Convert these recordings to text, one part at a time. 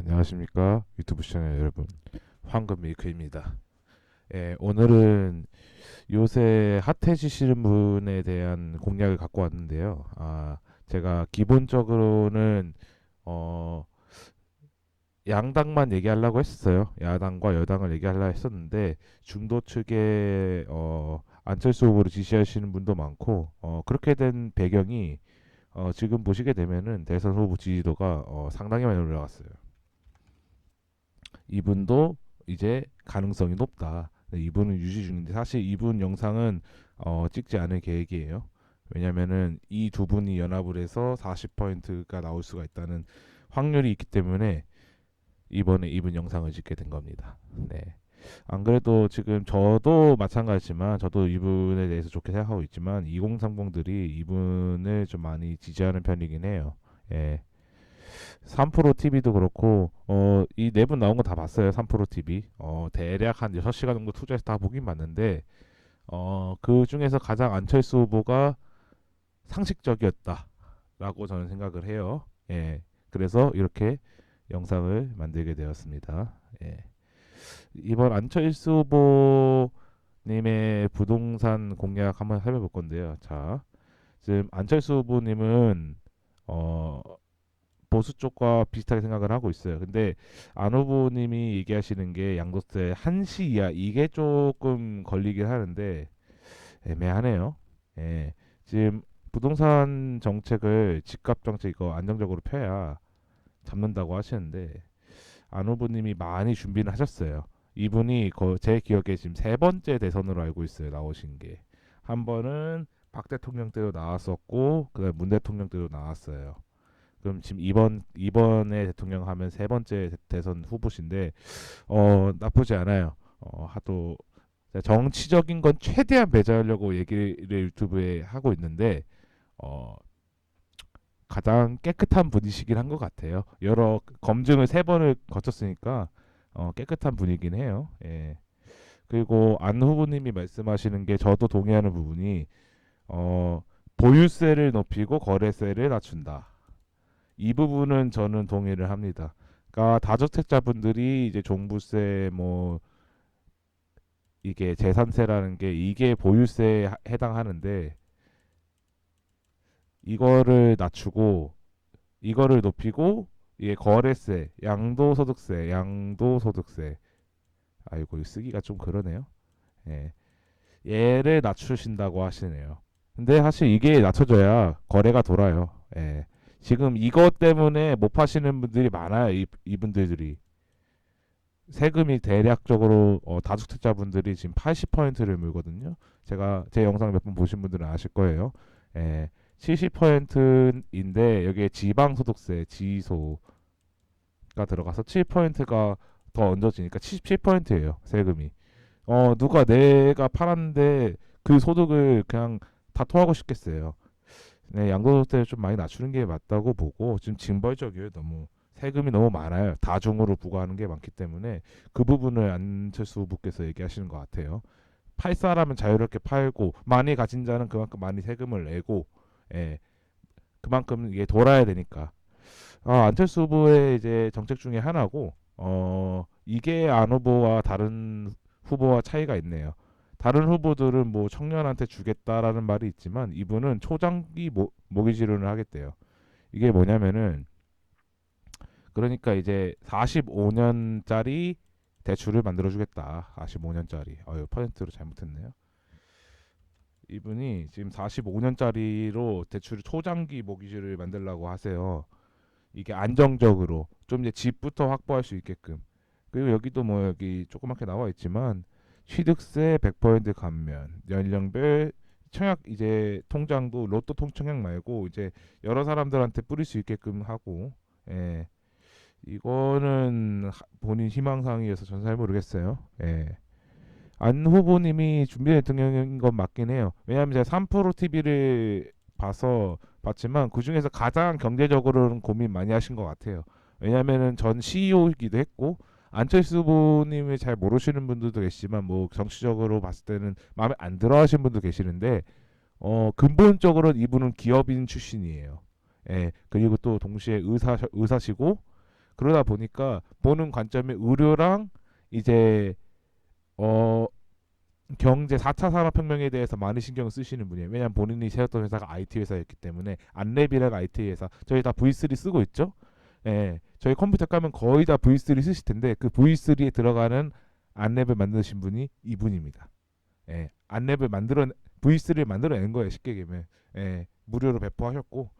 안녕하십니까 유튜브 시청자 여러분 황금 메이크입니다. 예, 오늘은 요새 핫해지시는 분에 대한 공략을 갖고 왔는데요. 아, 제가 기본적으로는 어 양당만 얘기하려고 했었어요. 야당과 여당을 얘기하려고 했었는데 중도 측에 어 안철수 후보를 지지하시는 분도 많고 어 그렇게 된 배경이 어 지금 보시게 되면은 대선 후보 지지도가 어 상당히 많이 올라갔어요. 이분도 이제 가능성이 높다. 네, 이분은 유지 중인데 사실 이분 영상은 어, 찍지 않을 계획이에요. 왜냐면은 이 두 분이 연합을 해서 40%가 나올 수가 있다는 확률이 있기 때문에 이번에 이분 영상을 찍게 된 겁니다. 네. 안 그래도 지금 저도 마찬가지지만 저도 이분에 대해서 좋게 생각하고 있지만 2030들이 이분을 좀 많이 지지하는 편이긴 해요. 예. 3프로 TV도 그렇고 어 이 네 분 나온 거 다 봤어요. 3프로 TV. 어 대략 한 6시간 정도 투자해서 다 보긴 봤는데 어 그 중에서 가장 안철수 후보가 상식적이었다라고 저는 생각을 해요. 예. 그래서 이렇게 영상을 만들게 되었습니다. 예. 이번 안철수 후보님의 부동산 공략 한번 살펴볼 건데요. 자, 지금 안철수 후보님은 어 보수 쪽과 비슷하게 생각을 하고 있어요. 근데 안 후보님이 얘기하시는 게 양도세 한시 이하 이게 조금 걸리긴 하는데 애매하네요. 예. 지금 부동산 정책을 집값 정책 이거 안정적으로 펴야 잡는다고 하시는데 안 후보님이 많이 준비는 하셨어요. 이분이 거- 제 기억에 지금 세 번째 대선으로 알고 있어요. 나오신 게. 한 번은 박 대통령 때도 나왔었고 그다음 문 대통령 때도 나왔어요. 그럼 지금 이번 이번에 대통령 하면 세 번째 대- 대선 후보신데 어 나쁘지 않아요. 어 하도 정치적인 건 최대한 배제하려고 얘기를 유튜브에 하고 있는데 어 가장 깨끗한 분이시긴 한 것 같아요. 여러 검증을 세 번을 거쳤으니까 어 깨끗한 분이긴 해요. 예. 그리고 안 후보님이 말씀하시는 게 저도 동의하는 부분이 어 보유세를 높이고 거래세를 낮춘다. 이 부분은 저는 동의를 합니다. 그러니까 다주택자분들이 이제 종부세 뭐 이게 재산세라는 게 이게 보유세에 하- 해당하는데 이거를 낮추고 이거를 높이고 이게 거래세, 양도소득세, 양도소득세 아이고 쓰기가 좀 그러네요. 예. 얘를 낮추신다고 하시네요. 근데 사실 이게 낮춰져야 거래가 돌아요. 예. 지금 이것 때문에 못 파시는 분들이 많아요. 이, 이분들이 세금이 대략적으로 어, 다주택자분들이 지금 80%를 물거든요. 제가 제 영상 몇 번 보신 분들은 아실 거예요. 예, 70%인데 여기에 지방소득세, 지소가 들어가서 7%가 더 얹어지니까 77%예요. 세금이. 어 누가 내가 팔았는데 그 소득을 그냥 다 토하고 싶겠어요. 네, 양도소득세를 좀 많이 낮추는 게 맞다고 보고 지금 징벌적이에요. 너무 세금이 너무 많아요. 다중으로 부과하는 게 많기 때문에 그 부분을 안철수 후보께서 얘기하시는 것 같아요. 팔 사람은 자유롭게 팔고 많이 가진 자는 그만큼 많이 세금을 내고 예. 그만큼 이게 돌아야 되니까. 아, 안철수 후보의 이제 정책 중에 하나고 어 이게 안 후보와 다른 후보와 차이가 있네요. 다른 후보들은 뭐 청년한테 주겠다라는 말이 있지만 이분은 초장기 모, 모기 지론을 하겠대요. 이게 뭐냐면은 그러니까 이제 45년짜리 대출을 만들어 주겠다. 45년짜리. 어유 퍼센트로 잘못했네요. 이분이 지금 45년짜리로 대출 초장기 모기지를 만들라고 하세요. 이게 안정적으로 좀 이제 집부터 확보할 수 있게끔. 그리고 여기도 뭐 여기 조그맣게 나와 있지만 취득세 100% 감면, 연령별 청약 이제 통장도 로또 통청약 말고 이제 여러 사람들한테 뿌릴 수 있게끔 하고 예. 이거는 하- 본인 희망사항이어서 전 잘 모르겠어요. 예. 안 후보님이 준비 대통령인 건 맞긴 해요. 왜냐하면 제가 3프로 TV를 봐서 봤지만 그 중에서 가장 경제적으로는 고민 많이 하신 것 같아요. 왜냐하면은 전 CEO이기도 했고 안철수 후보님을 잘 모르시는 분들도 계시지만 뭐 정치적으로 봤을 때는 마음에 안 들어 하시는 분도 계시는데 어 근본적으로 이분은 기업인 출신이에요. 예 그리고 또 동시에 의사 의사시고 그러다 보니까 보는 관점이 의료랑 이제 어 경제 4차 산업혁명에 대해서 많이 신경을 쓰시는 분이에요. 왜냐하면 본인이 세웠던 회사가 IT 회사였기 때문에 안랩이라는 IT 회사 저희 다 V3 쓰고 있죠. 예, 저희 컴퓨터 까면 거의 다 V3 쓰실 텐데 그 V3에 들어가는 안랩을 만드신 분이 이분입니다. 예, 안랩을 만들어 V3를 만들어낸 거예요. 쉽게 얘기하면 예, 무료로 배포하셨고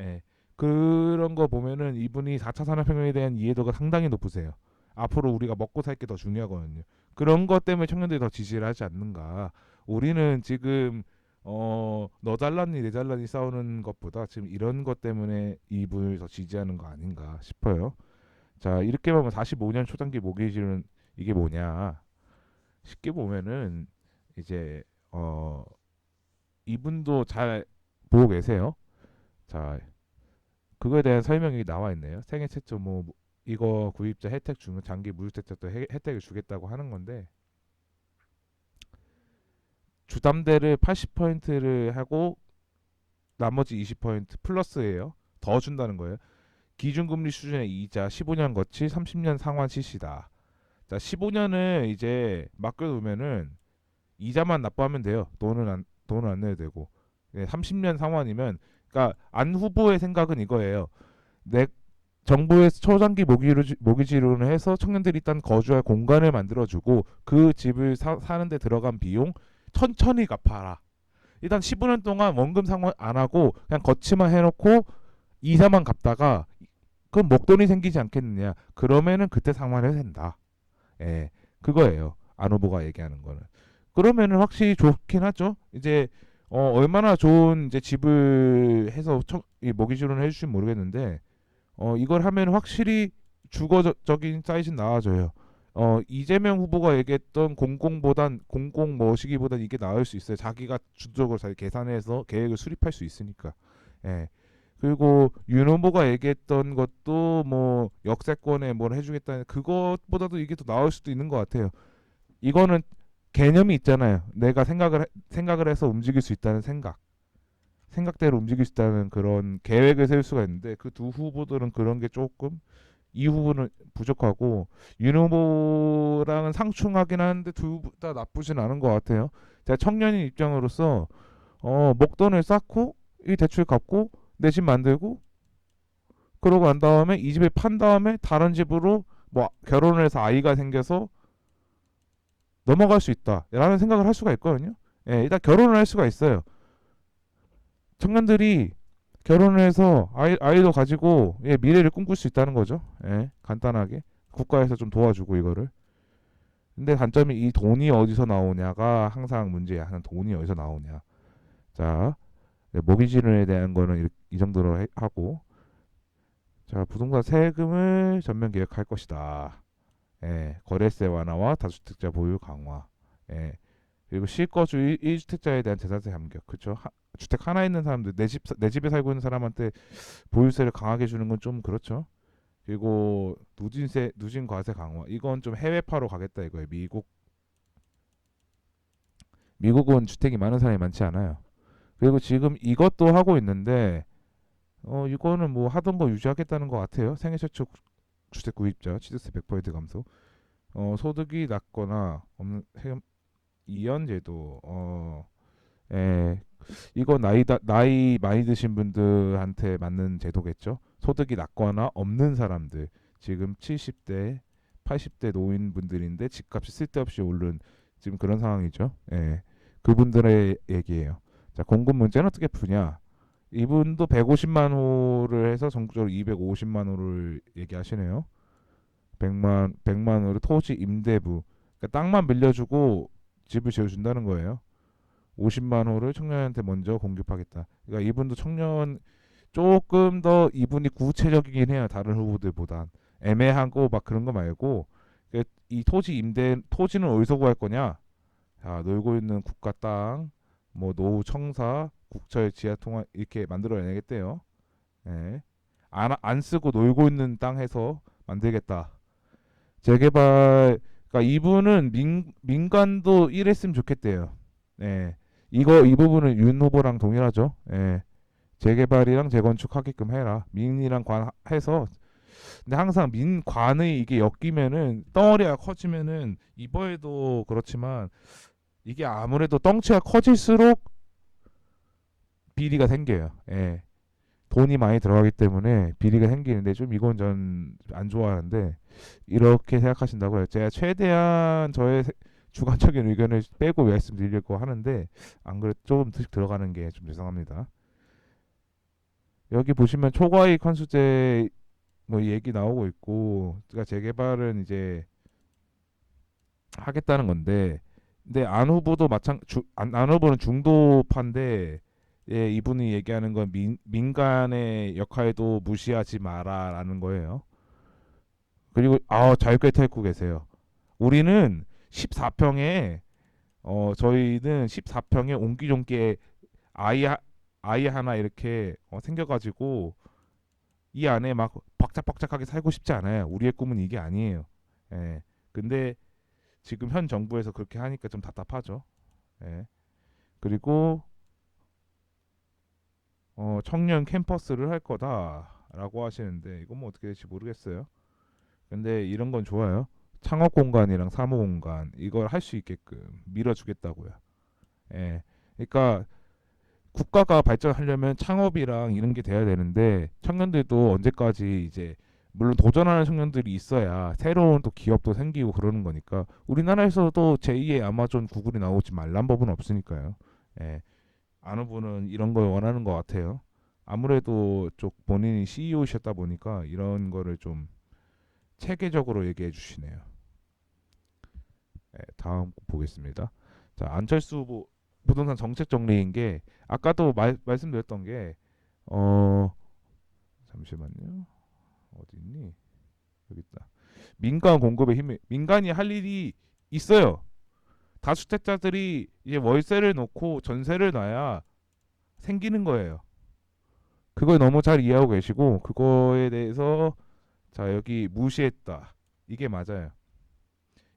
예, 그런 거 보면은 이분이 4차 산업혁명에 대한 이해도가 상당히 높으세요. 앞으로 우리가 먹고 살 게 더 중요하거든요. 그런 것 때문에 청년들이 더 지지를 하지 않는가. 우리는 지금 어, 너 잘났니 내 잘났니 싸우는 것보다 지금 이런 것 때문에 이분을 더 지지하는 거 아닌가 싶어요. 자, 이렇게 보면 45년 초단기 모기지는 이게 뭐냐. 쉽게 보면은 이제 어 이분도 잘 보고 계세요. 자, 그거에 대한 설명이 나와 있네요. 생애 최초 뭐 이거 구입자 혜택 주면 장기 무주택자도 혜- 혜택을 주겠다고 하는 건데 주담대를 80%를 하고 나머지 20% 플러스예요. 더 준다는 거예요. 기준금리 수준의 이자 15년 거치 30년 상환 실시다. 자, 15년을 이제 맡겨두면은 이자만 납부하면 돼요. 돈은 안 돈은 안 내도 되고. 네, 30년 상환이면 그러니까 안 후보의 생각은 이거예요. 내 정부에서 초장기 모기로 모기지로는 해서 청년들이 일단 거주할 공간을 만들어주고 그 집을 사, 사는데 들어간 비용 천천히 갚아라. 일단 15년 동안 원금 상환 안 하고 그냥 거치만 해놓고 이자만 갚다가 그럼 목돈이 생기지 않겠느냐? 그러면은 그때 상환해도 된다. 예, 그거예요. 안 후보가 얘기하는 거는. 그러면은 확실히 좋긴 하죠. 이제 어 얼마나 좋은 이제 집을 해서 청, 이 모기지로는 해주시면 모르겠는데 어 이걸 하면 확실히 주거적인 사이즈는 나아져요. 어 이재명 후보가 얘기했던 공공보단 공공 뭐시기보단 이게 나을 수 있어요. 자기가 주도적으로 잘 계산해서 계획을 수립할 수 있으니까. 예. 그리고 윤 후보가 얘기했던 것도 뭐 역세권에 뭘 해주겠다는 그것보다도 이게 더 나을 수도 있는 것 같아요. 이거는 개념이 있잖아요. 내가 생각을 해- 생각을 해서 움직일 수 있다는 생각. 생각대로 움직일 수 있다는 그런 계획을 세울 수가 있는데 그 두 후보들은 그런 게 조금 이 후보는 부족하고 윤 후보랑은 상충하긴 하는데 둘 다 나쁘진 않은 것 같아요. 제가 청년인 입장으로서 어 목돈을 쌓고 이 대출 갚고 내 집 만들고 그러고 난 다음에 이 집을 판 다음에 다른 집으로 뭐 결혼을 해서 아이가 생겨서 넘어갈 수 있다라는 생각을 할 수가 있거든요. 예, 일단 결혼을 할 수가 있어요. 청년들이 결혼을 해서 아이, 아이도 가지고 예, 미래를 꿈꿀 수 있다는 거죠. 예, 간단하게 국가에서 좀 도와주고 이거를. 근데 단점이 이 돈이 어디서 나오냐가 항상 문제야. 하는 돈이 어디서 나오냐. 자, 네, 모기지론에 대한 거는 이, 이 정도로 해- 하고 자 부동산 세금을 전면 개혁할 것이다. 예, 거래세 완화와 다주택자 보유 강화. 예, 그리고 실거주 1, 주택자에 대한 재산세 감격. 그렇죠. 주택 하나 있는 사람들 내 집 내 집에 살고 있는 사람한테 보유세를 강하게 주는 건 좀 그렇죠. 그리고 누진세 누진 과세 강화. 이건 좀 해외파로 가겠다 이거예요. 미국 미국은 주택이 많은 사람이 많지 않아요. 그리고 지금 이것도 하고 있는데 어 이거는 뭐 하던 거 유지하겠다는 것 같아요. 생애 최초 주택 구입자 취득세 100% 감소. 어 소득이 낮거나 없는 이연 제도 어 예. 이거 나이 다, 나이 많이 드신 분들한테 맞는 제도겠죠. 소득이 낮거나 없는 사람들 지금 70대 80대 노인분들인데 집값이 쓸데없이 오른 지금 그런 상황이죠. 예. 그분들의 얘기예요. 자, 공급 문제는 어떻게 푸냐? 이분도 150만 호를 해서 전국적으로 250만 호를 얘기하시네요. 100만 100만 호를 토지 임대부. 그러니까 땅만 빌려주고 집을 지어준다는 거예요. 50만 호를 청년한테 먼저 공급하겠다. 그러니까 이분도 청년 조금 더 이분이 구체적이긴 해요. 다른 후보들보단 애매하고 막 그런 거 말고 그이 토지 임대 토지는 어디서 구할 거냐? 자, 놀고 있는 국가 땅, 뭐 노후 청사, 국철 지하 통화 이렇게 만들어내겠대요. 예. 안, 안 쓰고 놀고 있는 땅 해서 만들겠다. 재개발, 그러니까 이분은 민, 민간도 일했으면 좋겠대요. 예. 이거 이 부분은 윤 후보랑 동일하죠. 예. 재개발이랑 재건축 하게끔 해라. 민이랑 관 해서 근데 항상 민관의 이게 엮이면은 덩어리가 커지면은 이번에도 그렇지만 이게 아무래도 덩치가 커질수록 비리가 생겨요. 예. 돈이 많이 들어가기 때문에 비리가 생기는데 좀 이건 전 안 좋아하는데 이렇게 생각하신다고요. 제가 최대한 저의 세- 주관적인 의견을 빼고 말씀드리려고 하는데 안 그래도 조금씩 들어가는 게 좀 죄송합니다. 여기 보시면 초과이익 환수제 뭐 얘기 나오고 있고 그러니까 재개발은 이제 하겠다는 건데 근데 안 후보도 마찬 주, 안, 안 후보는 중도파인데 예, 이분이 얘기하는 건 민, 민간의 역할도 무시하지 마라라는 거예요. 그리고 아 자유롭게 탈고 계세요. 우리는 14평에 어 저희는 14평에 옹기종기에 아이 하, 아이 하나 이렇게 어, 생겨가지고 이 안에 막 박짝박짝하게 살고 싶지 않아요. 우리의 꿈은 이게 아니에요. 예. 근데 지금 현 정부에서 그렇게 하니까 좀 답답하죠. 예. 그리고 어, 청년 캠퍼스를 할 거다라고 하시는데 이건 뭐 어떻게 될지 모르겠어요. 근데 이런 건 좋아요. 창업 공간이랑 사무 공간 이걸 할 수 있게끔 밀어주겠다고요. 예. 그러니까 국가가 발전하려면 창업이랑 이런 게 돼야 되는데 청년들도 언제까지 이제 물론 도전하는 청년들이 있어야 새로운 또 기업도 생기고 그러는 거니까 우리나라에서도 제2의 아마존 구글이 나오지 말란 법은 없으니까요. 예. 아는 분은 이런 걸 원하는 것 같아요. 아무래도 쪽 본인이 CEO이셨다 보니까 이런 거를 좀 체계적으로 얘기해 주시네요. 예, 다음 보겠습니다. 자 안철수 후보 부동산 정책 정리인 게 아까도 말, 말씀드렸던 게 어 잠시만요 어디 있니 여기 있다 민간 공급의 힘이 민간이 할 일이 있어요 다주택자들이 이제 월세를 놓고 전세를 놔야 생기는 거예요. 그걸 너무 잘 이해하고 계시고 그거에 대해서 자 여기 무시했다. 이게 맞아요.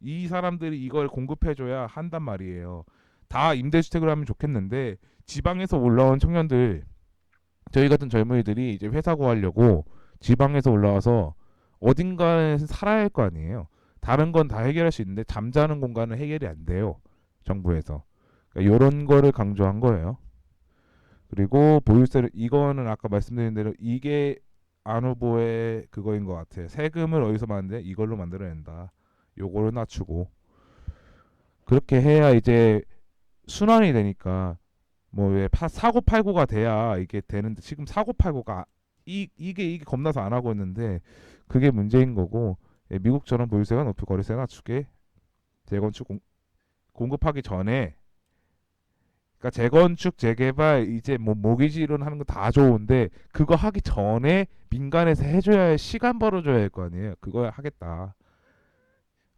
이 사람들이 이걸 공급해줘야 한단 말이에요. 다 임대주택을 하면 좋겠는데 지방에서 올라온 청년들 저희 같은 젊은이들이 이제 회사 구하려고 지방에서 올라와서 어딘가에 살아야 할 거 아니에요. 다른 건 다 해결할 수 있는데 잠자는 공간은 해결이 안 돼요. 정부에서. 그러니까 이런 거를 강조한 거예요. 그리고 보유세를 이거는 아까 말씀드린 대로 이게 안 후보의 그거인 것 같아요. 세금을 어디서 만드냐? 이걸로 만들어낸다. 요거를 낮추고 그렇게 해야 이제 순환이 되니까 뭐 왜 사고 팔고가 돼야 이게 되는데 지금 사고 팔고가 이 이게 이게 겁나서 안 하고 있는데 그게 문제인 거고 예, 미국처럼 보유세가 높이 거래세 낮추게 재건축 공, 공급하기 전에 그러니까 재건축 재개발 이제 뭐 모기지론 하는 거 다 좋은데 그거 하기 전에 민간에서 해줘야 할 시간 벌어줘야 할 거 아니에요 그거 하겠다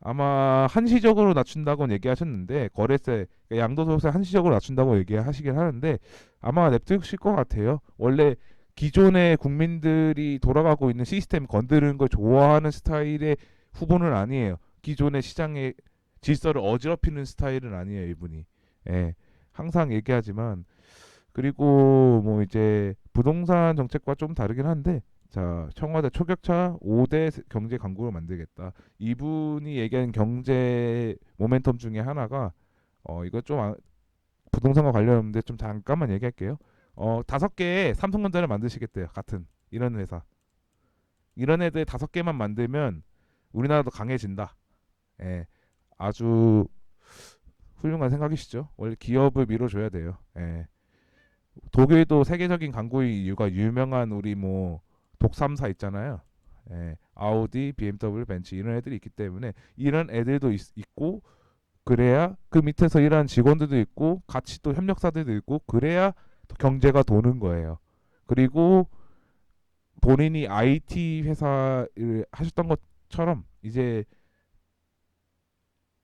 아마 한시적으로 낮춘다고 얘기하셨는데 거래세 그러니까 양도소득세 한시적으로 낮춘다고 얘기하시긴 하는데 아마 냅두실 것 같아요. 원래 기존의 국민들이 돌아가고 있는 시스템 건드리는 걸 좋아하는 스타일의 후보는 아니에요. 기존의 시장의 질서를 어지럽히는 스타일은 아니에요, 이분이. 예. 항상 얘기하지만 그리고 뭐 이제 부동산 정책과 좀 다르긴 한데 자, 청와대 초격차 5대 경제 강국을 만들겠다. 이분이 얘기하는 경제 모멘텀 중에 하나가 어 이거 좀 아- 부동산과 관련인데 좀 잠깐만 얘기할게요. 어 다섯 개의 삼성전자를 만드시겠대요. 같은 이런 회사. 이런 애들 다섯 개만 만들면 우리나라도 강해진다. 예, 아주 훌륭한 생각이시죠. 원래 기업을 밀어줘야 돼요. 예. 독일도 세계적인 강국의 이유가 유명한 우리 뭐 독삼사 있잖아요. 예, 아우디, BMW, 벤츠 이런 애들이 있기 때문에 이런 애들도 있, 있고 그래야 그 밑에서 일하는 직원들도 있고 같이 또 협력사들도 있고 그래야 또 경제가 도는 거예요. 그리고 본인이 IT 회사를 하셨던 것처럼 이제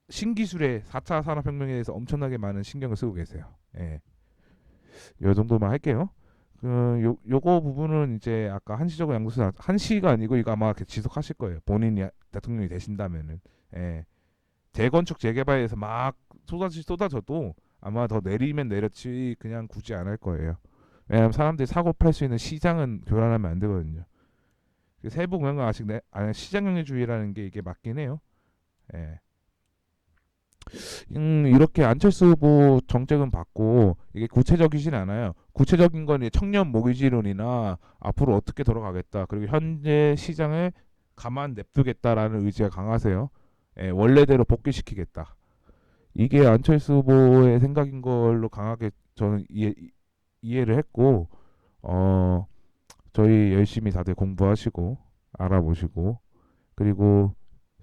신기술의 4차 산업혁명에 대해서 엄청나게 많은 신경을 쓰고 계세요. 예. 요 정도만 할게요. 그 요, 요거 부분은 이제 아까 한시적으로 양도세 한시가 아니고 이거 아마 지속하실 거예요. 본인이 대통령이 되신다면은 예. 재건축 재개발에서 막 쏟아지 쏟아져도 아마 더 내리면 내렸지 그냥 굳이 안 할 거예요. 왜냐하면 사람들이 사고 팔 수 있는 시장은 교란하면 안 되거든요. 그 세부 공약은 아직 내, 아니, 시장 경제주의라는 게 이게 맞긴 해요. 예. 음, 이렇게 안철수 후보 정책은 받고 이게 구체적이진 않아요. 구체적인 건 청년 모기지론이나 앞으로 어떻게 돌아가겠다. 그리고 현재 시장을 가만 냅두겠다라는 의지가 강하세요. 예, 원래대로 복귀시키겠다. 이게 안철수 후보의 생각인 걸로 강하게 저는 이해, 이해를 했고 어 저희 열심히 다들 공부하시고 알아보시고 그리고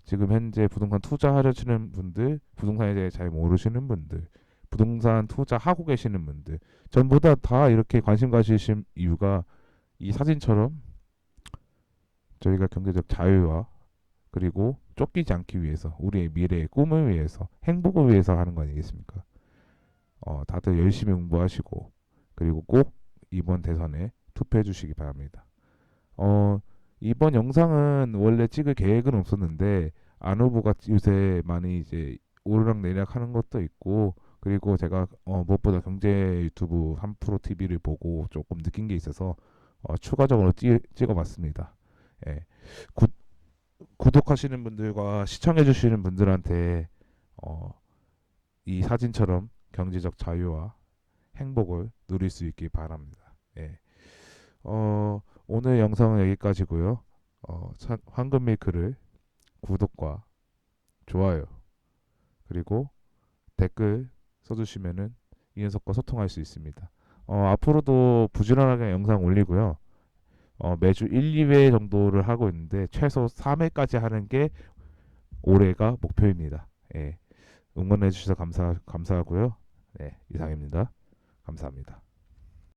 지금 현재 부동산 투자하려시는 분들, 부동산에 대해 잘 모르시는 분들, 부동산 투자하고 계시는 분들 전부 다 다 이렇게 관심 가지신 이유가 이 사진처럼 저희가 경제적 자유와 그리고 쫓기지 않기 위해서 우리의 미래의 꿈을 위해서 행복을 위해서 하는 거 아니겠습니까? 어, 다들 열심히 공부하시고 그리고 꼭 이번 대선에 투표해 주시기 바랍니다. 어, 이번 영상은 원래 찍을 계획은 없었는데 안 후보가 요새 많이 이제 오르락 내리락 하는 것도 있고 그리고 제가 어, 무엇보다 경제 유튜브 3프로 TV를 보고 조금 느낀 게 있어서 어, 추가적으로 찍, 찍어봤습니다. 예. 구, 구독하시는 분들과 시청해주시는 분들한테 어, 이 사진처럼 경제적 자유와 행복을 누릴 수 있길 바랍니다. 예. 어, 오늘 영상은 여기까지고요. 어, 차- 황금 밀크를 구독과 좋아요 그리고 댓글 써주시면은 이 녀석과 소통할 수 있습니다. 어, 앞으로도 부지런하게 영상 올리고요. 어, 매주 1, 2회 정도를 하고 있는데 최소 3회까지 하는 게 올해가 목표입니다. 예. 응원해 주셔서 감사 감사하고요. 네, 이상입니다. 감사합니다.